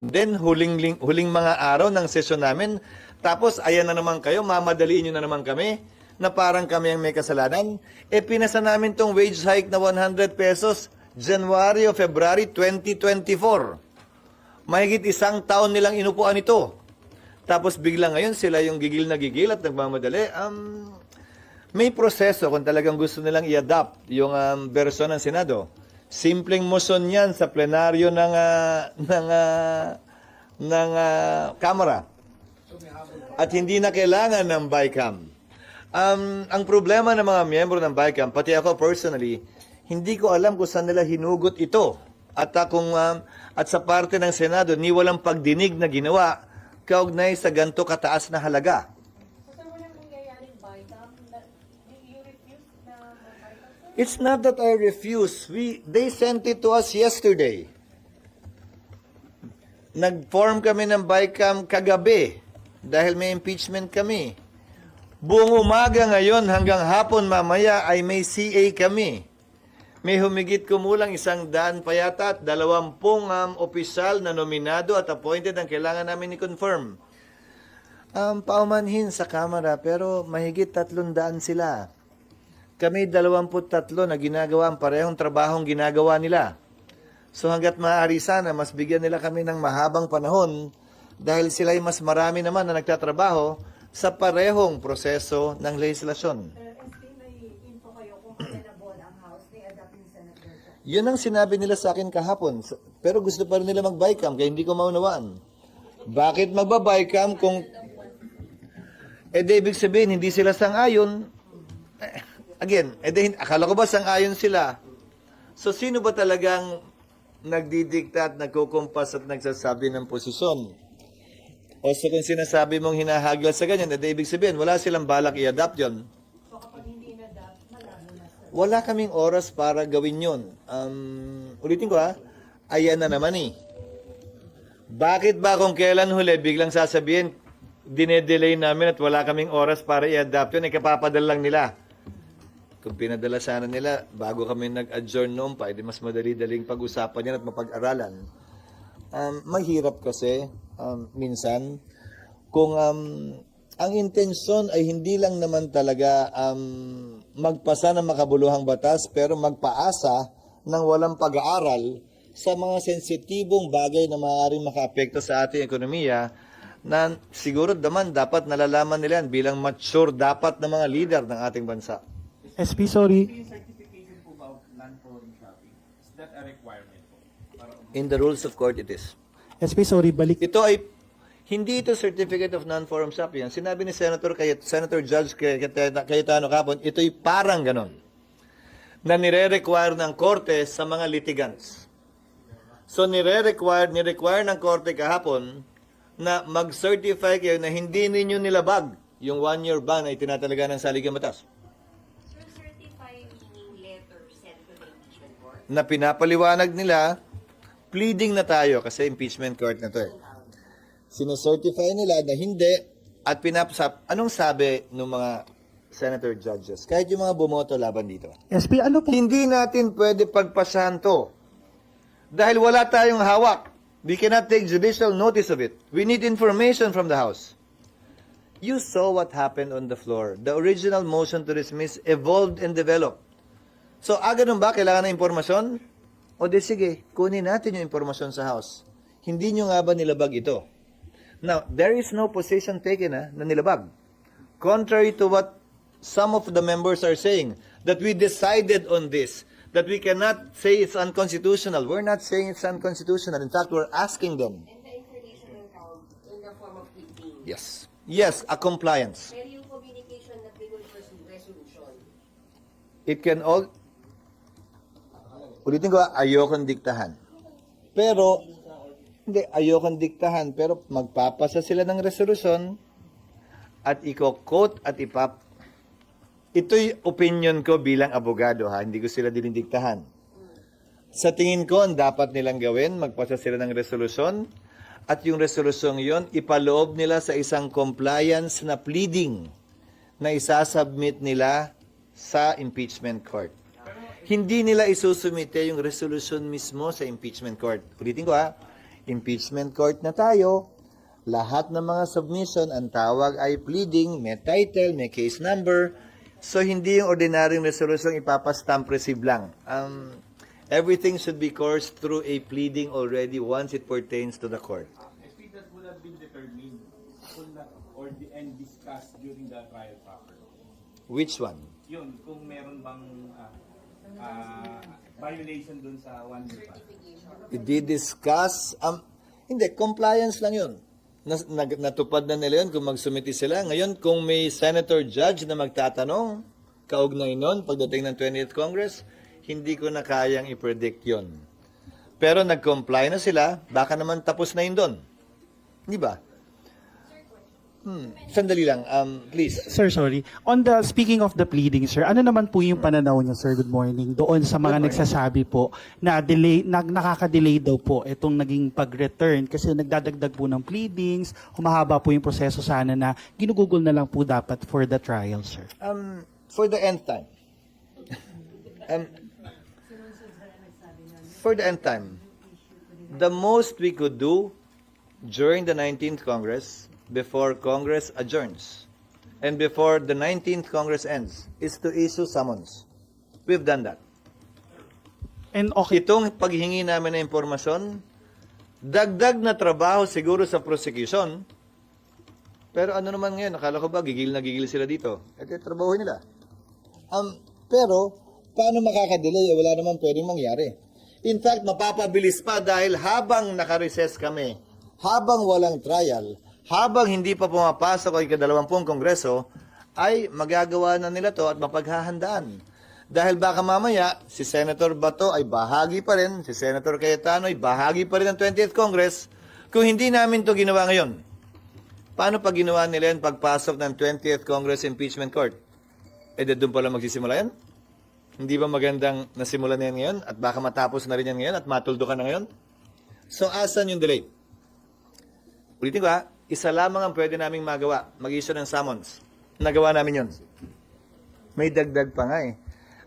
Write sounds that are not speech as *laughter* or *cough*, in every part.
Then, huling, ling- huling mga araw ng sesyon namin, tapos ayan na naman kayo, mamadaliin nyo na naman kami, na parang kami ang may kasalanan. E pinasa namin tong wage hike na 100 pesos, January o February 2024. Mahigit isang taon nilang inupuan ito. Tapos bigla ngayon sila yung gigil na gigil at nagmamadali. Um, may proseso kung talagang gusto nilang i-adapt yung um, version ng Senado. Simpleng motion yan sa plenaryo ng, ah, ng, ah, ng Kamara. At hindi na kailangan ng BICAM. Um, ang problema ng mga miyembro ng BICAM, pati ako personally, hindi ko alam kung saan nila hinugot ito. At, ah, kung, um, at sa parte ng Senado, ni walang pagdinig na ginawa kaugnay sa ganto kataas na halaga. It's not that I refuse. We they sent it to us yesterday. Nag-form kami ng BICAM kagabi dahil may impeachment kami. Buong umaga ngayon hanggang hapon mamaya ay may CA kami. May humigit kumulang isang daan pa yata at dalawampung um, opisyal na nominado at appointed ang kailangan namin i-confirm. Um, paumanhin sa Kamara pero mahigit tatlong daan sila. Kami 23 na ginagawa ang parehong trabahong ginagawa nila. So hanggat maaari sana, mas bigyan nila kami ng mahabang panahon dahil sila ay mas marami naman na nagtatrabaho sa parehong proseso ng legislasyon. Yun ang sinabi nila sa akin kahapon. Pero gusto pa rin nila mag-bycam kaya hindi ko maunawaan. Bakit magba-bycam kung... Eh, di ibig sabihin, hindi sila sang-ayon. Eh, Again, eh, di, akala ko ba sang-ayon sila? So, sino ba talagang nagdidikta at nagkukumpas at nagsasabi ng posisyon? O so kung sinasabi mong hinahagil sa ganyan, eh, di ibig sabihin, wala silang balak i-adapt sir. Wala kaming oras para gawin yon. Um, ulitin ko ha, ayan na naman eh. Bakit ba kung kailan huli, biglang sasabihin, dinedelay namin at wala kaming oras para i-adapt yun, eh kapapadala lang nila. Kung pinadala sana nila, bago kami nag-adjourn noon pa, edi mas madali-daling pag-usapan yan at mapag-aralan. Um, mahirap kasi, um, minsan, kung um, ang intensyon ay hindi lang naman talaga um, magpasa ng makabuluhang batas, pero magpaasa ng walang pag-aaral sa mga sensitibong bagay na maaaring makaapekto sa ating ekonomiya na siguro naman dapat nalalaman nila bilang mature dapat ng mga leader ng ating bansa. SP, sorry. Certification po ba of non-foreign shopping, is that a requirement po? Para In the rules of court, it is. SP, sorry, balik. Ito ay hindi ito certificate of non-forum shopping. Ang sinabi ni Senator kay Senator Judge Cay- Cay- Cayetano kapon, ito'y parang ganon na nire-require ng korte sa mga litigants. So nire-require, nire-require ng korte kahapon na mag-certify kayo na hindi ninyo nilabag yung one-year ban na itinatalaga ng saligang batas. Sir, certifying letter sent to the impeachment court. Na pinapaliwanag nila, pleading na tayo kasi impeachment court na to eh. Sinecertify nila na hindi at pinapasap, anong sabi ng mga senator judges? Kahit yung mga bumoto laban dito. SP, ano po? Hindi natin pwede pagpasahan to. Dahil wala tayong hawak. We cannot take judicial notice of it. We need information from the House. You saw what happened on the floor. The original motion to dismiss evolved and developed. So, ah, ganun ba? Kailangan ng impormasyon? O di sige, kunin natin yung impormasyon sa House. Hindi nyo nga ba nilabag ito? Now, there is no position taken ah, na nilabag. Contrary to what some of the members are saying, that we decided on this, that we cannot say it's unconstitutional. We're not saying it's unconstitutional. In fact, we're asking them. And the information come in the form of pleading. Yes. Yes, a compliance. Pero yung communication that they will pursue resolution. It can all... Ulitin ko, ayokong diktahan. Pero, hindi, ayokong diktahan. Pero magpapasa sila ng resolusyon at iko-quote at ipap... Ito'y opinion ko bilang abogado ha, hindi ko sila dinidiktahan. Sa tingin ko, ang dapat nilang gawin, magpasa sila ng resolusyon at yung resolusyong yon ipaloob nila sa isang compliance na pleading na isasubmit nila sa impeachment court. Hindi nila isusumite yung resolution mismo sa impeachment court. Ulitin ko ha, Impeachment court na tayo. Lahat ng mga submission, ang tawag ay pleading, may title, may case number. So, hindi yung ordinaryong resolution ipapastamp receive lang. Um, everything should be coursed through a pleading already once it pertains to the court. SP that would have been determined or the, and discussed during the trial proper. Which one? Yun, kung meron bang ah, ah, violation dun sa one year ban. Di-discuss, um, hindi, compliance lang yun. Nag, natupad na nila yun kung magsumiti sila. Ngayon, kung may senator judge na magtatanong, kaugnay nun, pagdating ng 20th Congress, hindi ko na kayang i-predict yun. Pero nag-comply na sila, baka naman tapos na yun doon. Di ba? Hmm, sandali lang, um, please. Sir, sorry. On the, speaking of the pleading, sir, ano naman po yung pananaw niyo, sir, good morning, doon sa mga nagsasabi po na delay, na, nakaka-delay daw po itong naging pag-return kasi nagdadagdag po ng pleadings, humahaba po yung proseso sana na ginugugol na lang po dapat for the trial, sir. Um, for the end time. um, for the end time, the most we could do during the 19th Congress, before Congress adjourns, and before the 19th Congress ends, is to issue summons. We've done that. And okay, Itong paghingi namin ng impormasyon, dagdag na trabaho siguro sa prosecution, pero ano naman ngayon, nakala ko ba gigil na gigil sila dito? Ito yung trabaho nila. Um, pero, paano makakadelay? Eh, Wala naman pwedeng mangyari. In fact, mapapabilis pa dahil habang nakareses kami, habang walang trial, habang hindi pa pumapasok ang ikadalawampung kongreso, ay magagawa na nila to at mapaghahandaan. Dahil baka mamaya, si Senator Bato ay bahagi pa rin, si Senator Cayetano ay bahagi pa rin ng 20th Congress, kung hindi namin to ginawa ngayon. Paano pag ginawa nila yan pagpasok ng 20th Congress Impeachment Court? Eh, di doon pala magsisimula yan? Hindi ba magandang nasimula na yan ngayon at baka matapos na rin yan ngayon at matuldo ka na ngayon? So, asan yung delay? Ulitin ko ha, isa lamang ang pwede naming magawa, mag-issue ng summons. Nagawa namin yun. May dagdag pa nga eh.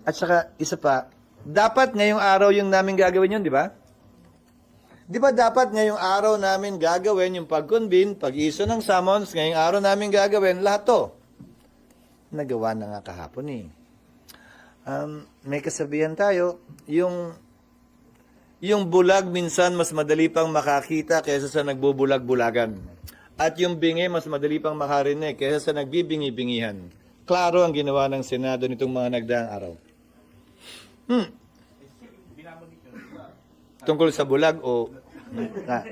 At saka, isa pa, dapat ngayong araw yung namin gagawin yun, di ba? Di ba dapat ngayong araw namin gagawin yung pag-convene, pag-issue ng summons, ngayong araw namin gagawin lahat to? Nagawa na nga kahapon eh. Um, may kasabihan tayo, yung yung bulag minsan mas madali pang makakita kaysa sa nagbubulag-bulagan. At yung bingi mas madali pang makarinig kaysa sa nagbibingi-bingihan. Klaro ang ginawa ng Senado nitong mga nagdaang araw. Hmm. Tungkol sa bulag o... Ah,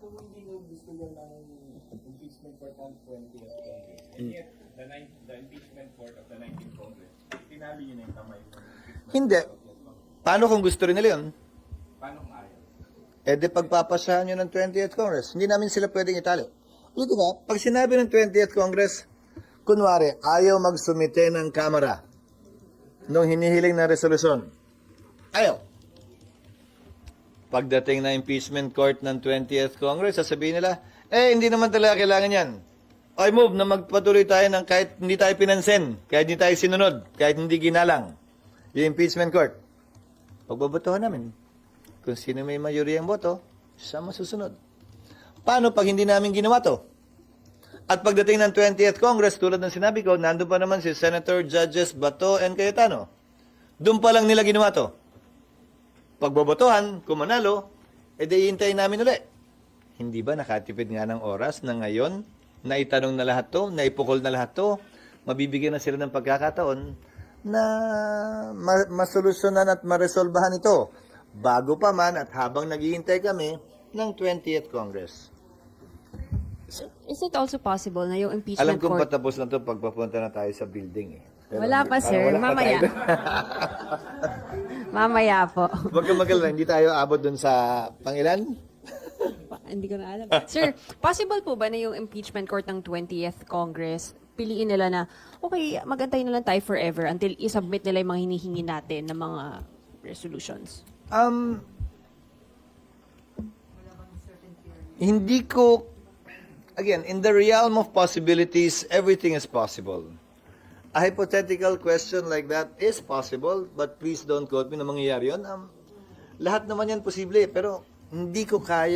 Kung hindi nyo gusto nyo ng impeachment court ng 20th Congress, and yet the, nine, the impeachment court of the 19th Congress, tinali nyo na yung kamay ng impeachment hindi. Paano kung gusto rin nila yun? Eh di pagpapasahan nyo ng 20th Congress, hindi namin sila pwedeng itali. Dito ba, pag sinabi ng 20th Congress, kunwari, ayaw magsumite ng Kamara nung hinihiling na resolusyon. Ayaw. Pagdating na impeachment court ng 20th Congress, sasabihin nila, eh, hindi naman talaga kailangan yan. I move na magpatuloy tayo ng kahit hindi tayo pinansin, kahit hindi tayo sinunod, kahit hindi ginalang. Yung impeachment court. Pagbabotohan namin. Kung sino may mayoriyang boto, siya masusunod. Paano pag hindi namin ginawa to? At pagdating ng 20th Congress, tulad ng sinabi ko, nandun pa naman si Senator Judges Bato and Cayetano. Doon pa lang nila ginawa to. Pagbobotohan, kung manalo, edi iintayin namin ulit. Hindi ba nakatipid nga ng oras na ngayon, na itanong na lahat to, na ipukol na lahat to, mabibigyan na sila ng pagkakataon na ma- masolusyonan at maresolbahan ito bago pa man at habang naghihintay kami ng 20th Congress. Is it also possible na yung impeachment Alam kong court... patapos na to pagpapunta na tayo sa building eh. Pero Wala pa, sir. wala pa Mamaya. tayo. *laughs* Mamaya po. Huwag kang magalala, hindi tayo abot dun sa pangilan. Hindi ko na alam. Sir, possible po ba na yung impeachment court ng 20th Congress, piliin nila na, okay, magantay na lang tayo forever until isubmit nila yung mga hinihingi natin ng mga resolutions? Um, hindi ko, again, in the realm of possibilities, everything is possible. A hypothetical question like that is possible, but please don't quote me na mangyayari yun. Um, lahat naman yan posible, pero Hindi ko kaya